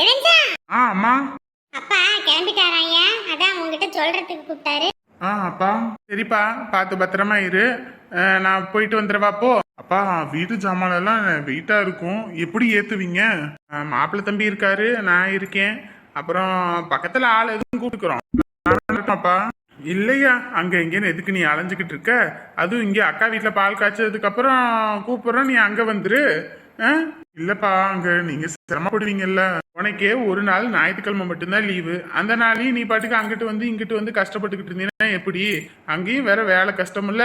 தெரிஞ்சா ஆ அம்மா. அப்பா கிளம்பிட்டாரா ஐயா? அதான் உங்ககிட்ட சொல்றதுக்கு கூப்பிட்டாரு. ஆ அப்பா. சரிப்பா பார்த்து பத்திரமா இரு. அஹ், நான் போயிட்டு வந்துடுவா போ. அப்பா வீட்டு ஜாமானெல்லாம் வெயிட்டா இருக்கும். எப்படி ஏத்துவீங்க? அஹ், மாப்பிள்ளை தம்பி இருக்காரு நான் இருக்கேன். அப்புறம் பக்கத்துல ஆள் எதுவும் கூப்பிட்டுக்கிறோம். அப்பா. இல்லையா? அங்க எங்கேன்னு எதுக்கு நீ அலைஞ்சுக்கிட்டு இருக்க? அதுவும் இங்க அக்கா வீட்டுல பால் காய்ச்சதுக்கு அப்புறம் கூப்பிடுறோம் நீ அங்க வந்துரு? இல்லப்பா அங்க நீங்க சிரமப்படுவீங்கல்ல. உனக்கே ஒரு நாள் ஞாயிற்றுக்கிழமை மட்டும்தான் லீவு. அந்த நாளையும் நீ பாட்டுக்கு அங்கிட்டு வந்து இங்கிட்டு வந்து கஷ்டப்பட்டுக்கிட்டு இருந்தீங்கன்னா எப்படி? அங்கேயும் வேற வேலை கஷ்டம் இல்ல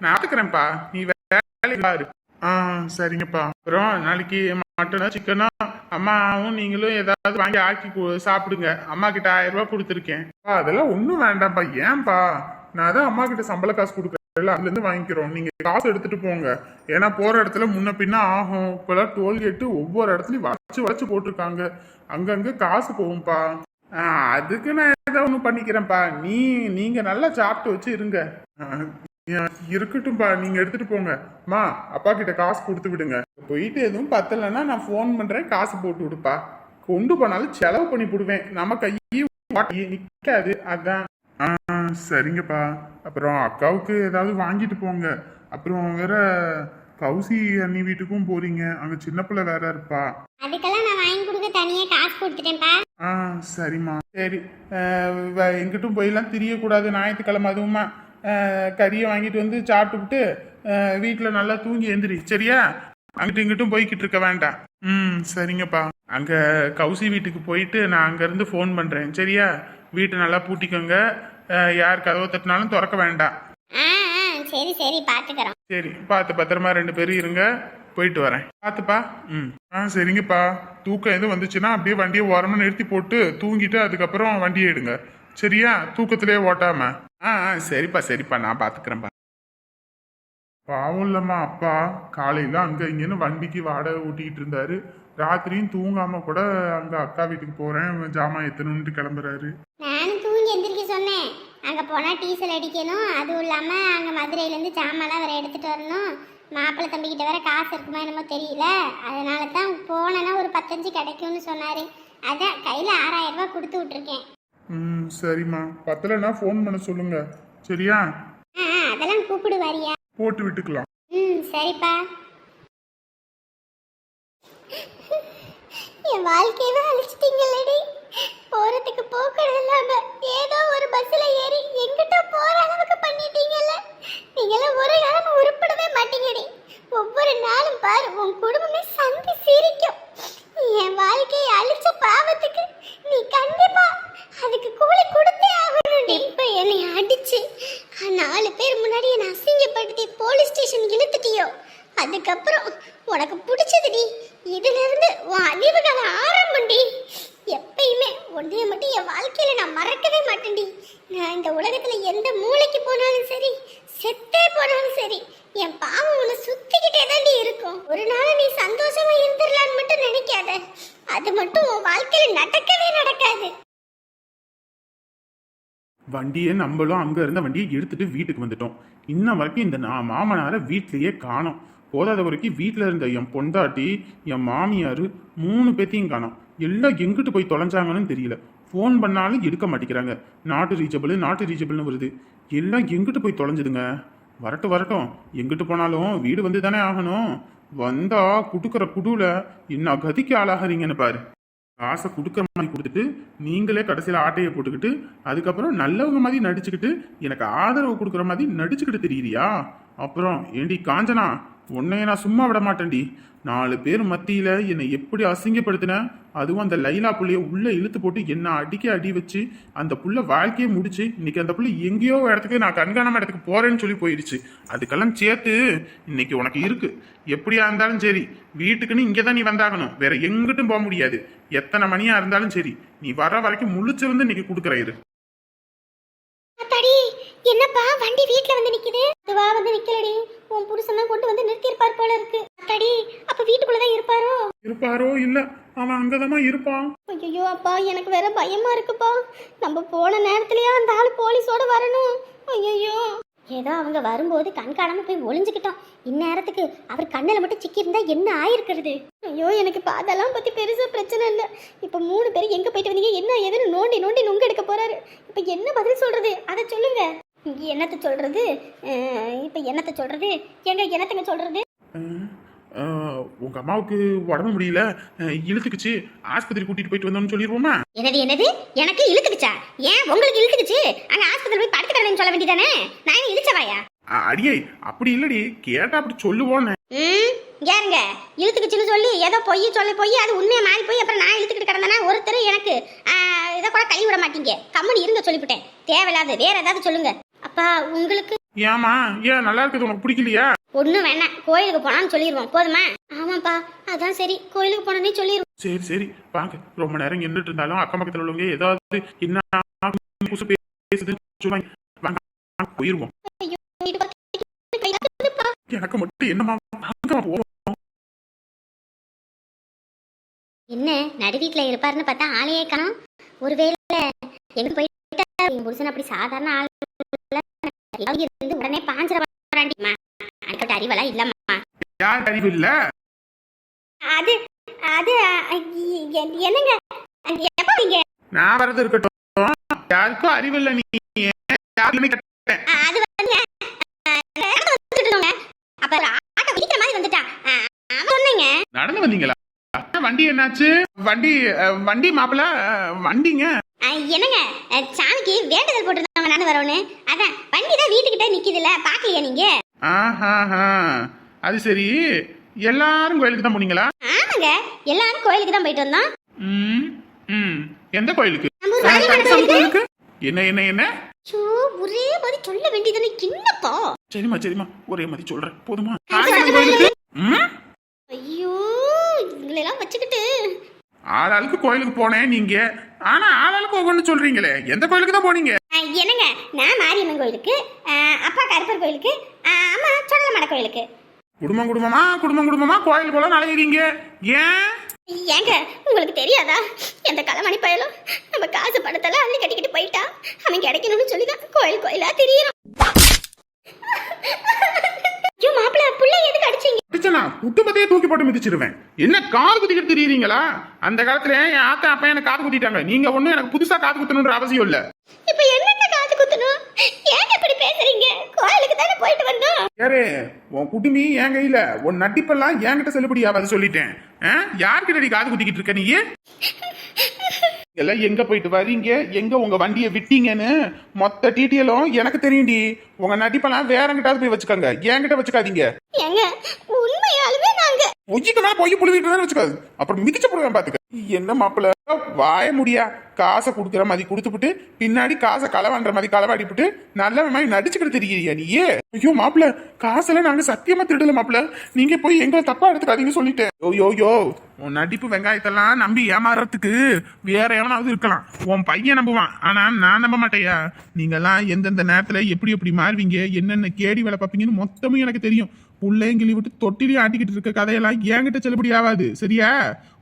நான் பாத்துக்கிறேன்ப்பா. நீ வேலை பாரு ஆ சரிங்கப்பா. அப்புறம் நாளைக்கு மட்டனா சிக்கனா அம்மாவும் நீங்களும் ஏதாவது வாங்கி ஆக்கி சாப்பிடுங்க. அம்மா கிட்ட ஆயிரம் ரூபாய் கொடுத்துருக்கேன். அதெல்லாம் ஒன்றும் வேண்டாம்ப்பா. ஏன்பா? நான் தான் அம்மா கிட்ட சம்பள காசு கொடுக்குறேன். அதுல இருந்து வாங்கிக்கிறோம். நீங்க காசு எடுத்துட்டு போங்க. ஏன்னா போற இடத்துல முன்ன பின்ன ஆகும். இப்பெல்லாம் டோல்கேட்டு ஒவ்வொரு இடத்துலயும் வளைச்சு வளைச்சு போட்டிருக்காங்க. அங்கங்க காசு போகும்பா. அதுக்கு நான் ஏதோ ஒன்று பண்ணிக்கிறேன்ப்பா. நீ நீங்க நல்லா சாப்பிட்டு வச்சு இருங்க. இருக்கட்டும்பா. நீங்க எடுத்துட்டு போங்க. அம்மா அப்பா கிட்ட காசு கொடுத்து விடுங்க. போயிட்டு எதுவும் பத்தலைன்னா நான் ஃபோன் பண்றேன். காசு போட்டு விடுப்பா. கொண்டு போனாலும் செலவு பண்ணி போடுவேன். நம்ம கையே நிக்காது. அதான். ஆ சரிங்கப்பா. அப்புறம் அக்காவுக்கு ஏதாவது வாங்கிட்டு போங்க. அப்புறம் வேற கௌசி அண்ணி வீட்டுக்கும் போறீங்க. அங்க சின்ன பிள்ளை வேற இருப்பா. அதுக்கெல்லாம் நான் வாங்கி கொடுக்க தனியா காசு கொடுத்துட்டேன்ப்பா. ஆ சரிம்மா. சரி. எங்கிட்டும் போயெல்லாம் திரியக்கூடாது. ஞாயிற்றுக்கிழமை அதுவுமா. கறியை வாங்கிட்டு வந்து சாப்பிட்டுவிட்டு வீட்டில் நல்லா தூங்கி எந்திரி. சரியா? அங்கிட்டு இங்கிட்டும் போய்கிட்டு இருக்க வேண்டாம். ம் சரிங்கப்பா. அங்கே கௌசி வீட்டுக்கு போயிட்டு நான் அங்கேருந்து ஃபோன் பண்ணுறேன் சரியா? வீட்டை நல்லா பூட்டிக்கோங்க. யார் கதவை தட்டினாலும் திறக்க வேண்டாம். ஆ ஆ சரி சரி பாத்துக்கிறோம். சரி பார்த்து பத்திரமா ரெண்டு பேரும் இருங்க. போயிட்டு வரேன். பார்த்துப்பா ம். ஆ சரிங்கப்பா. தூக்கம் எதுவும் வந்துச்சுன்னா அப்படியே வண்டியை ஓரமாக நிறுத்தி போட்டு தூங்கிட்டு அதுக்கப்புறம் வண்டியை எடுங்க. சரியா? தூக்கத்திலே ஓட்டாம. ஆ ஆ சரிப்பா சரிப்பா. நான் பார்த்துக்கிறேன்ப்பா பாவம் இல்லம்மா அப்பா. காலையில அங்க இங்கன்னு வண்டிக்கு வாடகை ஊட்டிக்கிட்டு இருந்தாரு. ராத்திரியும் தூங்காம கூட அங்க அக்கா வீட்டுக்கு போறேன். ஜாமான் எத்தணும்னு கிளம்புறாரு. நானும் தூங்கி எந்திரிக்க சொன்னேன். அங்க போனா டீசல் அடிக்கணும். அதுவும் இல்லாம அங்க மதுரையில இருந்து ஜாமான்லாம் வேற எடுத்துட்டு வரணும். மாப்பிள்ளை தம்பி கிட்ட வேற காசு இருக்குமா என்னமோ தெரியல. அதனால தான் போனேன்னா ஒரு பத்தஞ்சு கிடைக்கும்னு சொன்னாரு. அதான் கையில ஆறாயிரம் ரூபாய் கொடுத்து விட்டுருக்கேன். ம் சரிம்மா. பத்தலைன்னா ஃபோன் பண்ண சொல்லுங்க. சரியா? ஆ ஆ, அதெல்லாம் கூப்பிடுவாரியா. போட்டு விட்டுக்கலாம். ம் சரிப்பா. என் வாழ்க்கையவே அழிச்சிட்டீங்களடி. போறதுக்கு போக்குறது இல்லாம ஏதோ ஒரு பஸ்ல ஏறி எங்கிட்ட போற அளவுக்கு பண்ணிட்டீங்கல்ல. நீங்களாம் ஒரு காலம் உருப்படவே மாட்டீங்கடி. ஒவ்வொரு நாளும் பாரு உன் குடும்பம் சந்தி சிரிக்கும் என் வாழ்க்கையை அழிச்ச பாவத்துக்கு நீ கண்டிப்பா அதுக்கு கூலி கொடுத்தே ஆகணும்டி இப்ப என்னை அடிச்சு நாலு பேர் முன்னாடி என்னை அசிங்கப்படுத்தி போலீஸ் ஸ்டேஷன் இழுத்துட்டியோ அதுக்கப்புறம் உனக்கு பிடிச்சதுடி இதுல இருந்து உன் அழிவு காலம் ஆரம்பம்டி எப்பயுமே உன்னைய மட்டும் என் வாழ்க்கையில நான் மறக்கவே மாட்டேன்டி நான் இந்த உலகத்துல எந்த மூளைக்கு போனாலும் சரி செத்தே போனாலும் சரி. என் பாவம் உன்னை சுத்திக்கிட்டே தான் இருக்கும். ஒரு நாள் நீ சந்தோஷமா இருந்துடலான்னு மட்டும் நினைக்காத. அது மட்டும் உன் வாழ்க்கையில நடக்கவே நடக்காது. வண்டியை நம்மளும் அங்க இருந்த வண்டியை எடுத்துட்டு வீட்டுக்கு வந்துட்டோம். இன்ன வரைக்கும் இந்த நான் மாமனாரை வீட்லயே காணோம். போதாத வரைக்கும் வீட்டில் இருந்த என் பொண்டாட்டி என் மாமியார் மூணு பேத்தையும் காணோம். எல்லாம் எங்கிட்டு போய் தொலைஞ்சாங்கன்னு தெரியல. ஃபோன் பண்ணாலும் எடுக்க மாட்டேங்கிறாங்க. நாட்டு ரீச்சபிள் நாட்டு ரீச்சபிள்னு வருது. எல்லாம் எங்கிட்டு போய் தொலைஞ்சுதுங்க? வரட்டும் வரட்டும். எங்கிட்டு போனாலும் வீடு வந்து தானே ஆகணும். வந்தா குடுக்கிற குடுவில் என்ன கதிக்கு ஆளாகிறீங்கன்னு பாரு. காசை கொடுக்குற மாதிரி கொடுத்துட்டு நீங்களே கடைசியில் ஆட்டையை போட்டுக்கிட்டு அதுக்கப்புறம் நல்லவங்க மாதிரி நடிச்சுக்கிட்டு எனக்கு ஆதரவு கொடுக்குற மாதிரி நடிச்சுக்கிட்டு தெரியுறியா? அப்புறம் ஏண்டி காஞ்சனா உன்னைய நான் சும்மா விட மாட்டேன்டி. நாலு பேர் மத்தியில் என்னை எப்படி அசிங்கப்படுத்தின? அதுவும் அந்த லைலா புள்ளைய உள்ளே இழுத்து போட்டு என்ன அடிக்க அடி வச்சு அந்த புள்ள வாழ்க்கையை முடிச்சு இன்னைக்கு அந்த புள்ள எங்கேயோ இடத்துக்கு நான் கண்காணாம இடத்துக்கு போறேன்னு சொல்லி போயிடுச்சு அதுக்கெல்லாம் சேர்த்து இன்னைக்கு உனக்கு இருக்கு. எப்படியா இருந்தாலும் சரி வீட்டுக்குன்னு இங்கே தான் நீ வந்தாகணும். வேற எங்கிட்டும் போக முடியாது. எத்தனை மணியா இருந்தாலும் சரி நீ வர வரைக்கும் முழிச்சிருந்து இன்னைக்கு கொடுக்குற இரு. அத்தாடி என்னப்பா வண்டி வீட்ல வந்து நிக்குது? அதுவா வந்து நிக்கலடி. உன் புருஷன் கொண்டு வந்து நிறுத்தி இருப்பார் போல இருக்கு. அத்தாடி அப்ப வீட்டுக்குள்ளதான் இருப்பாரோ? இருப்பாரோ? இல்ல. அவன் அங்கதாம்மா இருப்பான். ஐயோ அப்பா எனக்கு வேற பயமா இருக்குப்பா. நம்ம போன நேரத்துலயே அந்த ஆள் போலீஸோட வரணும்? ஐயோ ஏதோ அவங்க வரும்போது கண் காணாம போய் ஒளிஞ்சுக்கிட்டோம். இந்நேரத்துக்கு அவர் கண்ணில் மட்டும் சிக்கியிருந்தா என்ன ஆயிருக்கிறது? ஐயோ எனக்கு இப்ப அதெல்லாம் பத்தி பெருசா பிரச்சனை இல்லை. இப்போ மூணு பேரும் எங்க போயிட்டு வந்தீங்க? என்ன ஏதுன்னு நோண்டி நோண்டி நுங்க எடுக்க போறாரு. இப்போ என்ன பதில் சொல்றது? அதை சொல்லுங்க. என்னத்த சொல்றது? அஹ், இப்போ என்னத்த சொல்றது? எங்க என்னத்தங்க அஹ், உங்க அம்மாவுக்கு உடம்பு முடியல. இழுத்துக்குச்சு. ஆஸ்பத்திரி கூட்டிட்டு போயிட்டு வந்தோம்னு சொல்லிடுவோமா என்னது என்னது? எனக்கு இழுத்துக்குச்சா? ஏன் உங்களுக்கு இழுத்துக்குச்சு? அங்க ஆஸ்பத்திரி போய் படுத்துக்கிறேன்னு சொல்ல வேண்டியதானே? அ- அடியே அப்படி இல்லடி. கேட்டா அப்படி சொல்லுவோன்னு. ஏங்க இழுத்துக்குச்சுன்னு சொல்லி ஏதோ பொய் சொல்லி போய் அது உண்மையை மாறி போய் அப்புறம் நான் இழுத்துக்கிட்டு கிடந்தேன்னா ஒருத்தர் எனக்கு இதை கூட கழுவி விட மாட்டீங்க. கம்முனு இருங்க சொல்லிவிட்டேன். தேவையில்லாத வேற ஏதாவது சொல்லுங்க. அப்பா உங்களுக்கு? ஏமா ஏன் நல்லா இருக்குது உனக்கு பிடிக்கலையா? ஒன்றும் வேணாம். கோயிலுக்கு போனான்னு சொல்லிடுவோம் போதுமா? ஆமாப்பா அதான் சரி. கோயிலுக்கு போனோன்னே சொல்லிடுவோம் சரி சரி. வாங்க. ரொம்ப நேரம் நின்றுட்டு இருந்தாலும் அக்கம் பக்கத்துல உள்ளவங்க ஏதாவது என்ன புதுசு பேசுதுன்னு சொல்லுவாங்க. வாங்க எனக்கு மட்டும் என்னமா வாங்க போவோம் என்ன நடு வீட்டில் இருப்பாருன்னு பார்த்தா ஆளையே காணோம். ஒருவேளை எங்க போயிட்டா? என் புருஷன் அப்படி சாதாரண ஆள். இருந்து உடனே பாஞ்சிர வராண்டிமா அடிக்கட்ட அறிவெல்லாம் இல்லம்மா. யார் அறிவு இல்ல? அது அது என்னங்க? எப்போ நீங்க? நான் வரது இருக்கட்டும். யாருக்கும் அறிவு இல்ல நீ. யாருமே அது வந்து அ, நடந்து வந்துட்டு இருந்தோங்க. அப்ப ஒரு ஆட்டோ இடிக்கிற மாதிரி வந்துட்டான் அ, நடந்து வந்தீங்களா? வண்டி என்னாச்சு? வண்டி வண்டி மாப்பிள வண்டிங்க. என்னங்க? சாமிக்கு வேண்டுதல் போட்டுருந்தவங்க நான் வரணும்னு அதான் வண்டி தான் வீட்டுக்கிட்ட நிக்குதுல்ல பாக்கலையா நீங்க. அது சரி. எல்லாரும் கோயிலுக்கு தான் போனீங்களா? ஆமாங்க. எல்லாரும் கோயிலுக்கு தான் போயிட்டு வந்தோம். ம் எந்த கோயிலுக்கு? என்ன என்ன என்ன? ச்சோ, ஒரே மாதிரி சொல்ல வேண்டியதுன்னு என்னப்பா சரிம்மா சரிம்மா. ஒரே மாதிரி சொல்றேன். போதுமா அது காளியம்மன் கோயிலுக்கு ம் ஐயோ இவங்களெல்லாம் வச்சுக்கிட்டு. ஆளாளுக்கு கோயிலுக்கு போனேன் நீங்க. ஆனா ஆளாளுக்கு ஒவ்வொன்று சொல்றீங்களே. எந்த கோயிலுக்கு தான் போனீங்க? என்னங்க? நான் மாரியம்மன் கோயிலுக்கு அப்பா கருப்பர் கோயிலுக்கு அம்மா சொடலமட கோயிலுக்கு. குடும்பம் குடும்பமா? குடும்பம் குடும்பமா? கோயில் போல நலையிறீங்க ஏன்? ஏங்க உங்களுக்கு தெரியாதா? எந்த களமணி பயலும் நம்ம காசு பணத்தெல்லாம் அள்ளி கட்டிக்கிட்டு போயிட்டா. அவன் கிடைக்கணும்னு சொல்லி தான் கோயில் கோயிலா தெரியறான். ஐயோ மாப்பிள்ள புள்ள எதுக்கு அடிச்சீங்க? அடிச்சனா? குட்டுப்பத்தையே தூக்கி போட்டு மிதிச்சிருவேன். என்ன காது குத்திக்கிட்டு தெரியுறீங்களா? அந்த காலத்துல என் ஆத்தா அப்பா எனக்கு காது குத்திட்டாங்க. நீங்க ஒண்ணும் எனக்கு புதுசா காது குத்தணுன்ற அவசியம் இல்ல. இப்ப என்னங்க காது குத்தணும்? ஏங்க இப்படி பேசுறீங்க? கோயிலுக்கு தானே போயிட்டு வந்தோம். யாரு உன் குடுமி என் கையில. உன் நட்டிப்பெல்லாம் என்கிட்ட செல்லுபடி ஆகாது சொல்லிட்டேன்? யார்கிட்ட நீ காது குத்திக்கிட்டு இருக்க நீ? எல்லாம் எங்க போயிட்டு வரீங்க? எங்க உங்க வண்டியை விட்டீங்கன்னு? மொத்த டீட்டெயிலும் எனக்கு தெரியும்டி. உங்க நட்டிப்பெல்லாம் வேற எங்கிட்டாவது போய் வச்சுக்கோங்க. என்கிட்ட வச்சுக்காதீங்க. உண்மையாலுமே நாங்க மேல பொய் புழுவிட்டு தான் வச்சுக்காது. அப்புறம் மிதிச்சு போடுவேன் பாத்துக்க. என்ன மாப்பிள்ள? வாய முடியா? காசை கொடுக்குற மாதிரி கொடுத்துப்புட்டு பின்னாடி காசை களவாண்ற மாதிரி களவாடிப்புட்டு நல்ல மாதிரி நடிச்சுக்கிட்டு தெரியறியா நீயே? ஐயோ மாப்பிள்ள காசெல்லாம் நாங்க சத்தியமா திருடல மாப்பிள்ள. நீங்க போய் எங்களை தப்பா எடுத்துக்காதீங்க சொல்லிட்டேன் யோ யோ யோ உன் நடிப்பு வெங்காயத்தெல்லாம் நம்பி ஏமாறதுக்கு வேற எவனாவது இருக்கலாம். உன் பையன் நம்புவான். ஆனா நான் நம்ப மாட்டேயா? நீங்கெல்லாம் எந்தெந்த நேரத்துல எப்படி எப்படி மாறுவீங்க? என்னென்ன கேடி வேலை பார்ப்பீங்கன்னு மொத்தமும் எனக்கு தெரியும். புள்ளையும் கிளி விட்டு தொட்டிலையும் ஆட்டிக்கிட்டு இருக்க கதையெல்லாம் என்கிட்ட செல்லுபடி ஆகாது. சரியா?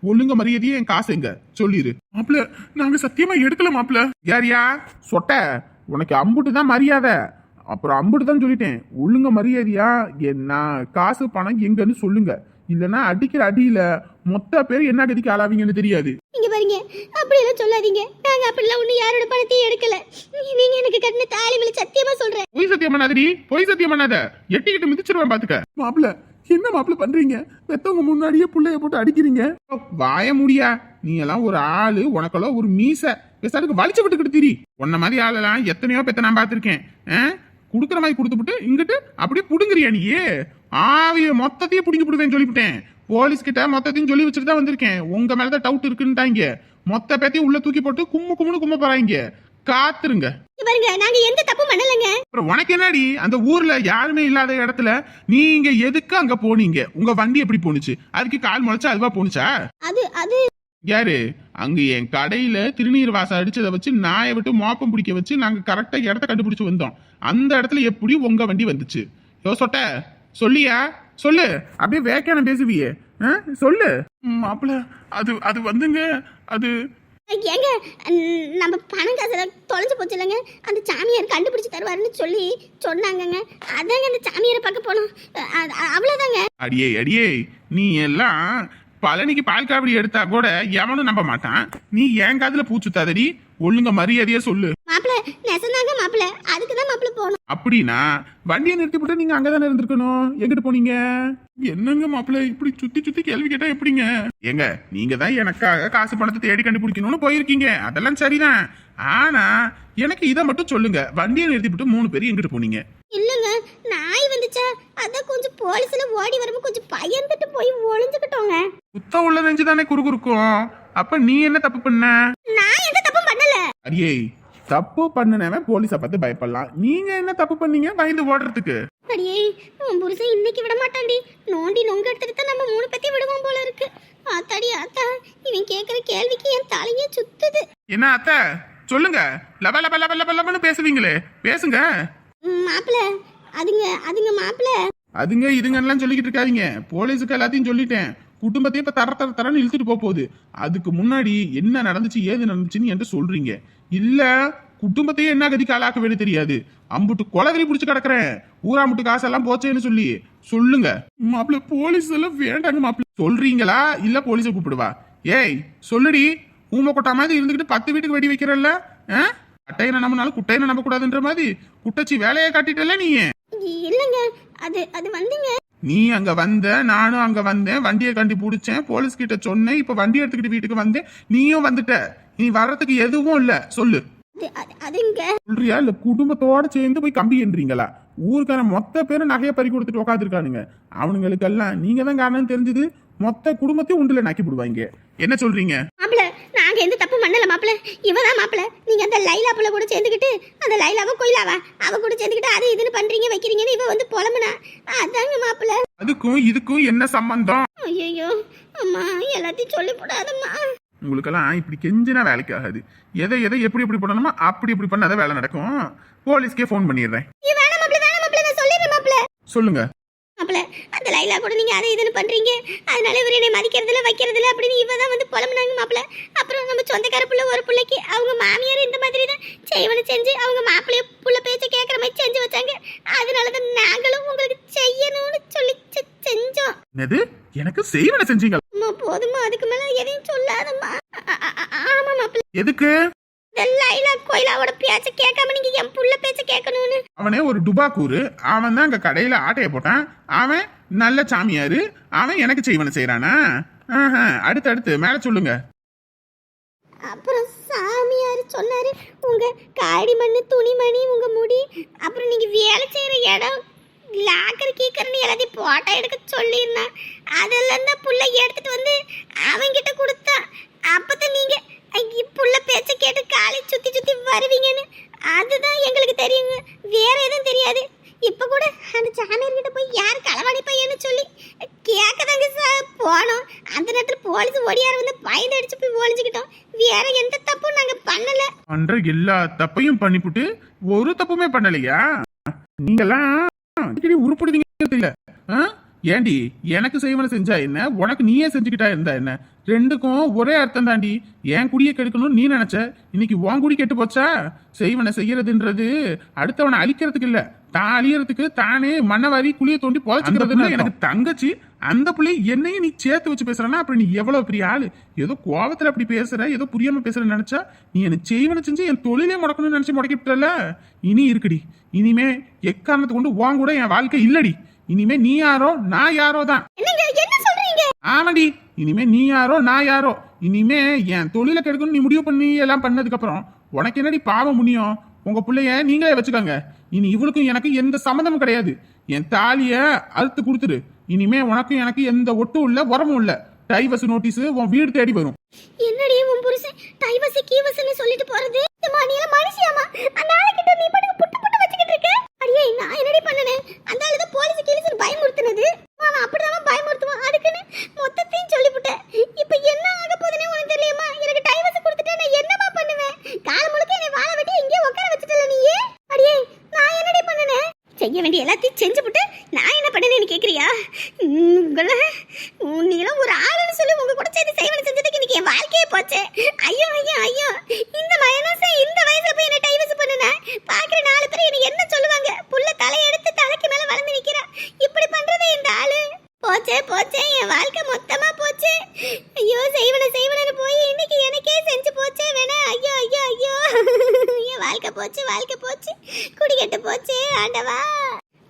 ஒழுங்க மரியாதையே என் காசு எங்க சொல்லிடு மாப்பிள்ள நாங்க சத்தியமா எடுக்கல மாப்பிள்ள யாரியா? சொட்ட. உனக்கு அம்புட்டு தான் மரியாதை. அப்புறம் அம்புட்டு தான் சொல்லிட்டேன். ஒழுங்க மரியாதையா? என்ன? காசு பணம் எங்கன்னு சொல்லுங்க. இல்லைன்னா அடிக்கிற அடியில மொத்த பேர் என்ன கதிக்கு ஆளாவீங்கன்னு தெரியாது. இங்க பாருங்க அப்படியெல்லாம் சொல்லாதீங்க. நாங்க அப்படிலாம் ஒண்ணு யாரோட பணத்தையும் எடுக்கல. நீங்க எனக்கு கட்டின தாலி மேல சத்தியமா சொல்றேன். பொய் சத்தியம் பண்ணாதடி பொய் சத்தியம் பண்ணாத. எட்டிக்கிட்டு மிதிச்சிருவேன் பாத்துக்க. மாப்பிள்ள என்ன மாப்பிள்ள பண்றீங்க? பெத்தவங்க முன்னாடியே புள்ளைய போட்டு அடிக்கிறீங்க. வாய முடியா. நீ எல்லாம் ஒரு ஆளு உனக்கெல்லாம் ஒரு மீச. பெசாருக்கு வலிச்சு விட்டுக்கிட்டு திரி. உன்ன மாதிரி ஆளெல்லாம் எத்தனையோ பெத்த நான் பார்த்திருக்கேன் ஆ? குடுக்குற மாதிரி கொடுத்துப்புட்டு இங்கிட்டு அப்படியே புடுங்குறியா நீயே? ஆவிய மொத்தத்தையும் புடுங்கி புடுவேன் சொல்லிவிட்டேன். போலீஸ் கிட்ட மொத்தத்தையும் சொல்லி வச்சுட்டு தான் வந்திருக்கேன். உங்க மேலதான் டவுட் இருக்குன்ட்டாங்க மொத்த பேத்தையும் உள்ள தூக்கி போட்டு கும்மு கும்முன்னு கும்ம போறாங்க. காத்துருங்க. பாருங்க நாங்க எந்த தப்பும் பண்ணலங்க. அப்புறம் உனக்கு என்னடி? அந்த ஊர்ல யாருமே இல்லாத இடத்துல நீங்க எதுக்கு அங்க போனீங்க? உங்க வண்டி எப்படி போணுச்சு? அதுக்கு கால் முளைச்சா அதுவா போணுச்சா? அது அது. யாரு? அங்க என் கடையில திருநீர் வாசம் அடிச்சதை வச்சு நாயை விட்டு மோப்பம் பிடிக்க வச்சு நாங்க கரெக்டா இடத்த கண்டுபிடிச்சு வந்தோம். அந்த இடத்துல எப்படி உங்க வண்டி வந்துச்சு? யோ சொட்ட. சொல்லியா? சொல்லு. அப்படியே வேக்கான பேசுவியே? சொல்லு. மாப்பிள்ள அது அது வந்துங்க. அது ஏங்க நம்ம பணம் காசுல தொலைஞ்சு போச்சு இல்லைங்க அந்த சாமியார் கண்டுபிடிச்சு தருவாருன்னு சொல்லி சொன்னாங்கங்க. அதாங்க அந்த சாமியாரை பார்க்க போனோம். அ- அ- அவ்வளவுதாங்க அடியே அடியே. நீ எல்லாம் பழனிக்கு பால் காவடி எடுத்தா கூட எவனும் நம்ப மாட்டான். நீ என் காதுல பூச்சுத்தாதடி ஒழுங்க மரியாதையா சொல்லு. மாப்பிள்ள நெசந்தாங்க மாப்பிள்ள அதுக்கு தான் மாப்பிள்ள போகணும். அப்படின்னா வண்டியை நிறுத்தி போட்டு நீங்க அங்கதானே இருந்திருக்கணும்? எங்கிட்டு போனீங்க? என்னங்க மாப்பிள்ள இப்படி சுத்தி சுத்தி கேள்வி கேட்டா எப்படிங்க? ஏங்க நீங்க தான் எனக்காக காசு பணத்தை தேடி கண்டுபிடிக்கணும்னு போயிருக்கீங்க. அதெல்லாம் சரிதான். ஆனா எனக்கு இதை மட்டும் சொல்லுங்க. வண்டியை நிறுத்தி போட்டு மூணு பேரும் எங்கிட்டு போனீங்க? இல்லைங்க நாய் வந்துச்சா? அதான் கொஞ்சம் போலீஸ்ல ஓடி வரும்போது கொஞ்சம் பயந்துட்டு போய் ஒளிஞ்சுக்கிட்டோங்க. குத்த உள்ள நெஞ்சு தானே குறுகுறுக்கும். அப்ப நீ என்ன தப்பு பண்ண? நான் எந்த தப்பும் பண்ணல. அடியே தப்பு பண்ணுனவன் போலீஸை பார்த்து பயப்படலாம். நீங்க என்ன தப்பு பண்ணீங்க? பயந்து ஓடுறதுக்கு. அடியே உன் புருஷன் இன்னைக்கு விட மாட்டான்டி. நோண்டி நொங்க எடுத்துட்டு தான் நம்ம மூணு பேத்தையும் விடுவோம் போல இருக்கு. ஆத்தாடி ஆத்தா இவன் கேக்குற கேள்விக்கு என் தலையே சுத்துது. என்ன அத்தை சொல்லுங்க. லப லப லப லப லபன்னு பேசுவீங்களே. பேசுங்க. ம், மாப்பிள அதுங்க அதுங்க மாப்பிள. அதுங்க இதுங்கெல்லாம் சொல்லிக்கிட்டு இருக்காதீங்க. போலீஸுக்கு எல்லாத்தையும் சொல்லிட்டேன். குடும்பத்தையே இப்ப தர தர தரன்னு இழுத்துட்டு போக போகுது. அதுக்கு முன்னாடி என்ன நடந்துச்சு ஏது நடந்துச்சுன்னு என்கிட்ட சொல்றீங்க. இல்ல குடும்பத்தையே என்ன கதிக்கு ஆளாக்க வேணும் தெரியாது. அம்புட்டு கொலவெறி பிடிச்சு கிடக்குறேன். ஊராம்புட்டு காசெல்லாம் போச்சேன்னு சொல்லி. சொல்லுங்க. மாப்பிள்ள போலீஸ் எல்லாம் வேண்டாங்க மாப்பிள்ள. சொல்றீங்களா? இல்ல போலீஸை கூப்பிடுவா ஏய் சொல்லுடி. ஊமை கொட்டா மாதிரி இருந்துகிட்டு பத்து வீட்டுக்கு வெடி வைக்கிறல்ல? ஆ? அட்டையனை நம்பினாலும் குட்டையனை நம்ப கூடாதுன்ற மாதிரி குட்டச்சி வேலையை காட்டிட்டல நீ? இல்லைங்க. அது அது வந்துங்க. நீ அங்க வந்த நானும் அங்க வந்தேன். வண்டியை கண்டி பிடிச்சேன் போலீஸ் கிட்ட சொன்னேன். இப்ப வண்டி எடுத்துக்கிட்டு வீட்டுக்கு வந்தேன். நீயும் வந்துட்ட. நீ வர்றதுக்கு எதுவும் இல்ல. சொல்லு. அது அது அதுங்க சொல்றியா? இல்ல குடும்பத்தோட சேர்ந்து போய் கம்பி என்றீங்களா? ஊருக்கான மொத்த பேரும் நகையை பறி கொடுத்துட்டு உட்காந்துருக்கானுங்க அவனுங்களுக்கெல்லாம் நீங்க தான் காரணம் தெரிஞ்சது. மொத்த குடும்பத்தையும் உண்டுல நக்கி போடுவாங்க என்ன சொல்றீங்க? மாப்பிள நாங்க எந்த தப்பு பண்ணல மாப்பிள. இவதான் மாப்பிள. நீங்க அந்த லைலா புள்ள கூட சேர்ந்துக்கிட்டு அந்த லைலாவா கோயிலாவா? அவ கூட சேர்ந்துக்கிட்டு அது இதுன்னு பண்றீங்க வைக்கிறீங்கன்னு இவ வந்து புலம்புனா. அதாங்க மாப்பிள. அதுக்கும் இதுக்கும் என்ன சம்பந்தம்? ஐயோ அம்மா எல்லாத்தையும் சொல்லி போடாதம்மா உங்களுக்கெல்லாம் இப்படி கெஞ்சினா வேலைக்கு ஆகாது. எதை எதை எப்படி எப்படி பண்ணணுமோ அப்படி இப்படி பண்ணாதான் வேலை நடக்கும். போலீஸ்க்கே ஃபோன் பண்ணிடுறேன். சொல்லுங்க. மாப்பிள அந்த லைலா கூட நீங்க அதை இதுன்னு பண்றீங்க. அதனால இவர் என்னை மதிக்கிறதுல வைக்கிறதுல அப்படின்னு இவ தான் வந்து புலம்புனாங்க மாப்பிள. அப்புறம் நம்ம சொந்தக்கார புள்ள ஒரு பிள்ளைக்கு அவங்க மாமியார் இந்த மாதிரி தான் செய்வனை செஞ்சு அவங்க மாப்பிள்ளைய புள்ள பேச்ச கேட்குற மாதிரி செஞ்சு வச்சாங்க. அதனால தான் நாங்களும் உங்களுக்கு செய்யணும்னு சொல்லி செஞ்சோம். என்னது? எனக்கு செய்வன செஞ்சீங்க. போதுமா அதுக்கு மேல எதையும் சொல்லாதம்மா. ஆமா மாப்பிள. எதுக்கு? லைலா கோயிலாவோட பேச்ச கேட்காம நீங்க என் புள்ள பேச்ச கேட்கணும்னு. அவனே ஒரு டுபாக்கூரு அவன் தான் அங்க கடையில ஆட்டைய போட்டான். அவன் நல்ல சாமியாரு. அவன் எனக்கு செய்வன செய்யறானா அடுத்து அடுத்து மேல சொல்லுங்க. அப்புறம் சாமியார் சொன்னாரு உங்க காடி மண்ணு துணிமணி உங்க முடி அப்புறம் நீங்க வேலை செய்யற இடம் லாக்கர் கீக்கர்னு எல்லாத்தையும் போட்டோ எடுக்க சொல்லியிருந்தான். அதெல்லாம் தான் புள்ள எடுத்துட்டு வந்து அவன்கிட்ட கொடுத்தா அப்பதான் நீங்க இப்புள்ள பேச்ச கேட்டு காலை சுத்தி சுத்தி வருவீங்கன்னு. அதுதான் எங்களுக்கு தெரியுங்க. வேற எதுவும் தெரியாது. இப்ப கூட அந்த சாமியார் கிட்ட போய் யார் களவாடி பையன்னு சொல்லி கேட்கதாங்க சார். போனோம். அந்த நேரத்துல போலீஸ் ஒடியார வந்து பயந்து அடிச்சு போய் ஒளிஞ்சுக்கிட்டோம். வேற எந்த தப்பும் நாங்க பண்ணல. பண்ற எல்லா தப்பையும் பண்ணிப்புட்டு ஒரு தப்புமே பண்ணலையா? நீங்கெல்லாம் அடிக்கடி உருப்படுவீங்க தெரியல. ஆ? ஏண்டி எனக்கு செய்வன செஞ்சா என்ன? உனக்கு நீயே செஞ்சுக்கிட்டா இருந்தா என்ன? ரெண்டுக்கும் ஒரே அர்த்தம் தாண்டி. என் குடியை கெடுக்கணும்னு நீ நினைச்ச? இன்னைக்கு உன் குடி கெட்டு போச்சா? செய்வனை செய்யறதுன்றது அடுத்தவனை அழிக்கிறதுக்கு இல்ல. தான் அழியறதுக்கு தானே மண்ணவாரி குழிய தோண்டி புதைச்சுக்கிறதுன்னு எனக்கு தங்கச்சி அந்த பிள்ளை என்னையும் நீ சேர்த்து வச்சு பேசுறனா அப்புறம் நீ எவ்வளவு பெரிய ஆளு? ஏதோ கோவத்துல அப்படி பேசுற ஏதோ புரியாம பேசுறேன்னு நினைச்சா நீ எனக்கு செய்வனை செஞ்சு என் தொழிலே முடக்கணும்னு நினைச்சு முடக்கிட்டல இனி இருக்குடி. இனிமே எக்காரணத்தை கொண்டு உன் கூட என் வாழ்க்கை இல்லடி. இனிமே நீ யாரோ நான் யாரோ தான். ஆமாடி இனிமே நீ யாரோ நான் யாரோ. இனிமே என் தொழிலை கெடுக்கணும் நீ முடிவு பண்ணி எல்லாம் பண்ணதுக்கு அப்புறம் உனக்கு என்னடி பாவம் முடியும் உங்க பிள்ளைய நீங்களே வச்சுக்கோங்க. இனி இவளுக்கும் எனக்கு எந்த சம்மந்தமும் கிடையாது. என் தாலிய அறுத்து கொடுத்துரு இனிமே உனக்கும் எனக்கு எந்த ஒட்டும் இல்ல உரமும் இல்ல. டைவர்ஸ் நோட்டீஸ் உன் வீடு தேடி வரும். என்னடி உன் புருஷன்? டைவசி கீவஸ்னு சொல்லிட்டு போறது? மனுஷியாமா அந்த ஆளுகிட்ட நீ பாட்டுக்கு புட்டு புட்டு வச்சுக்கிட்டு இருக்க? அடியே நான் என்னடி பண்ணனேன் அந்த ஆளு தான் போலீஸ் கீழே பயமுறுத்துனது. அவன் அப்படிதான் பயமுறுத்துவான். அதுக்குன்னு மொத்தத்தையும் சொல்லிவிட்டேன். இப்போ என்ன ஆக போகுதுன்னே உனக்கு தெரியுமா எனக்கு டைவர்ஸ் கொடுத்துட்டா நான் என்னமா பண்ணுவேன்? கால் முழுக்க என்னை வாழ வெட்டி எங்கேயோ உட்கார வச்சுட்டல நீயே? அடியே நான் என்னடி பண்ணனேன் செய்ய வேண்டிய எல்லாத்தையும் செஞ்சுவிட்டு நான் என்ன பண்ணனேன்னு கேட்குறியா உங்களை நீங்களும் ஒரு ஆளுன்னு சொல்லி உங்க கூட சேர்ந்து செய்வன செஞ்சதுக்கு இன்னைக்கு என் வாழ்க்கையே போச்சு போச்சே. ஐயோ ஐயோ ஐயோ இந்த மயனசே இந்த வயசுல போய் என்ன டைவர்ஸ் பண்ணுன பாக்குற நாலு பேர் என்ன என்ன சொல்லுவாங்க புள்ள தலையெடுத்து தலைக்கு மேல வளர்ந்து நிக்கிறா இப்படி பண்றதே இந்த ஆளு போச்சே போச்சே என் வாழ்க்கை மொத்தமா போச்சு ஐயோ செய்வன செய்வனு போய் இன்னைக்கு எனக்கே செஞ்சு போச்சே வேணா ஐயோ ஐயோ ஐயோ என் வாழ்க்கை போச்சு வாழ்க்கை போச்சு. குடிக்கெட்டு போச்சு ஆண்டவா.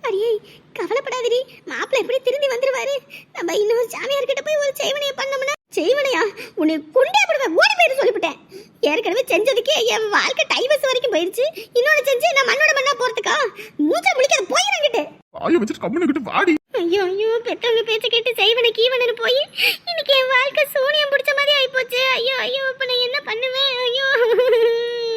அடியே கவலைப்படாதடி. மாப்பிள்ளை எப்படி திரும்பி வந்துருவாரு? நம்ம இன்னும் சாமியார் கிட்ட போய் ஒரு செய்வனையை பண்ணோம்னா செய்வனையா? உன்னை கொண்டே போடுவேன் ஓடி போயிட்டு சொல்லிவிட்டேன். ஏற்கனவே செஞ்சதுக்கே என் வாழ்க்கை டைவர்ஸ் வரைக்கும் போயிருச்சு. இன்னொன்னு செஞ்சு நான் மண்ணோட மண்ணா போறதுக்கா? மூச்சை முடிக்காத போயிடங்கிட்டு வாயை வச்சுட்டு கம்முன்னு வாடி. ஐயோ ஐயோ பெத்தவங்க பேச்ச கேட்டு செய்வன கீவனு போய் இன்னைக்கு என் வாழ்க்கை சூனியம் பிடிச்ச மாதிரி ஆயிப்போச்சு. ஐயோ ஐயோ இப்ப நான் என்ன பண்ணுவேன்? ஐயோ.